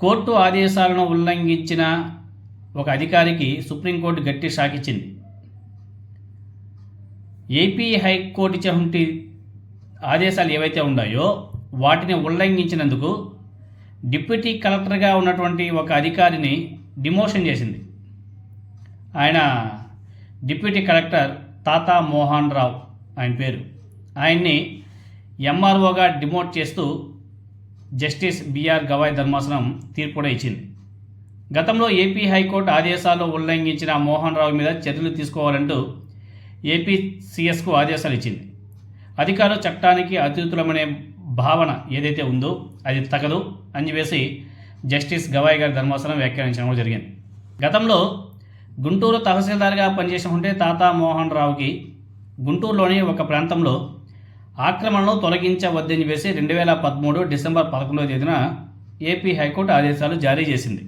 Court ఆదేశాలను ఉల్లంఘించిన ఒక అధికారికి సుప్రీంకోర్టు గట్టి షాక్ ఇచ్చింది ఏపీ హైకోర్టు ఇచ్చినటువంటి ఆదేశాలు ఏవైతే ఉన్నాయో వాటిని ఉల్లంఘించినందుకు డిప్యూటీ కలెక్టర్గా ఉన్నటువంటి ఒక అధికారిని డిమోషన్ చేసింది. ఆయన డిప్యూటీ కలెక్టర్ తాతా మోహన్ రావు ఆయన పేరు. ఆయన్ని ఎంఆర్ఓగా డిమోట్ చేస్తూ జస్టిస్ బిఆర్ గవాయ్ ధర్మాసనం తీర్పు కూడా ఇచ్చింది. గతంలో ఏపీ హైకోర్టు ఆదేశాలు ఉల్లంఘించిన మోహన్ రావు మీద చర్యలు తీసుకోవాలంటూ ఏపీ సిఎస్కు ఆదేశాలు ఇచ్చింది. అధికారులు చట్టానికి అతిథులమనే భావన ఏదైతే ఉందో అది తగదు అని చెప్పేసి జస్టిస్ గవాయ్ గారి ధర్మాసనం వ్యాఖ్యానించడం జరిగింది. గతంలో గుంటూరు తహసీల్దార్గా పనిచేసినటువంటి తాతా మోహన్ రావుకి గుంటూరులోని ఒక ప్రాంతంలో ఆక్రమణను తొలగించవద్దని చెప్పేసి రెండు వేల పదమూడు డిసెంబర్ పదకొండవ తేదీన ఏపీ హైకోర్టు ఆదేశాలు జారీ చేసింది.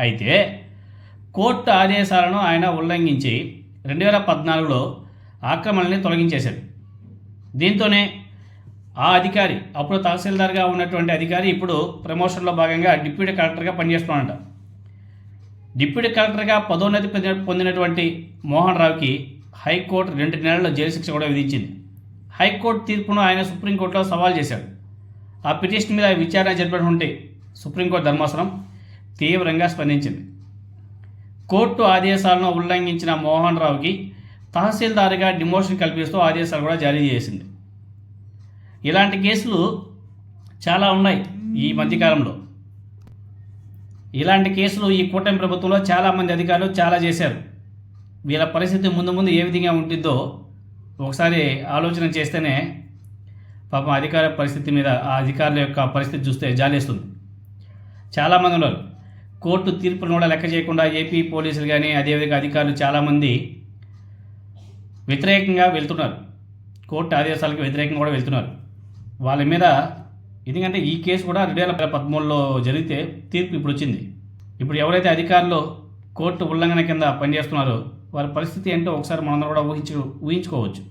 అయితే కోర్టు ఆదేశాలను ఆయన ఉల్లంఘించి రెండు వేల పద్నాలుగులో ఆక్రమణని తొలగించేశాడు దీంతోనే ఆ అధికారి అప్పుడు తహసీల్దార్గా ఉన్నటువంటి అధికారి ఇప్పుడు ప్రమోషన్లో భాగంగా డిప్యూటీ కలెక్టర్గా పనిచేస్తున్నాడంట. డిప్యూటీ కలెక్టర్గా పదోన్నతి పొందినటువంటి మోహన్ రావుకి హైకోర్టు రెండు నెలల జైలు శిక్ష కూడా విధించింది. హైకోర్టు తీర్పును ఆయన సుప్రీంకోర్టులో సవాల్ చేశాడు. ఆ పిటిషన్ మీద విచారణ జరిపినటువంటి సుప్రీంకోర్టు ధర్మాసనం తీవ్రంగా స్పందించింది. కోర్టు ఆదేశాలను ఉల్లంఘించిన మోహన్ రావుకి తహసీల్దార్గా డిమోషన్ కల్పిస్తూ ఆదేశాలు కూడా జారీ చేసింది. ఇలాంటి కేసులు చాలా ఉన్నాయి ఈ మధ్యకాలంలో. ఇలాంటి కేసులు ఈ కూటమి ప్రభుత్వంలో చాలామంది అధికారులు చాలా చేశారు. వీళ్ళ పరిస్థితి ముందు ముందు ఏ విధంగా ఉంటుందో ఒకసారి ఆలోచన చేస్తేనే పాపం అధికార పరిస్థితి మీద ఆ అధికారుల యొక్క పరిస్థితి చూస్తే జాలేస్తుంది. చాలామంది ఉన్నారు. కోర్టు తీర్పును కూడా లెక్క చేయకుండా ఏపీ పోలీసులు కానీ అదేవిధంగా అధికారులు చాలామంది వ్యతిరేకంగా వెళ్తున్నారు. కోర్టు ఆదేశాలకు వ్యతిరేకంగా కూడా వెళ్తున్నారు. వాళ్ళ మీద ఎందుకంటే ఈ కేసు కూడా రెండు వేల పదమూడులో జరిగితే తీర్పు ఇప్పుడు వచ్చింది. ఇప్పుడు ఎవరైతే అధికారులు కోర్టు ఉల్లంఘన కింద పనిచేస్తున్నారో వారి పరిస్థితి ఏంటో ఒకసారి మనందరం కూడా ఊహించు ఊహించుకోవచ్చు.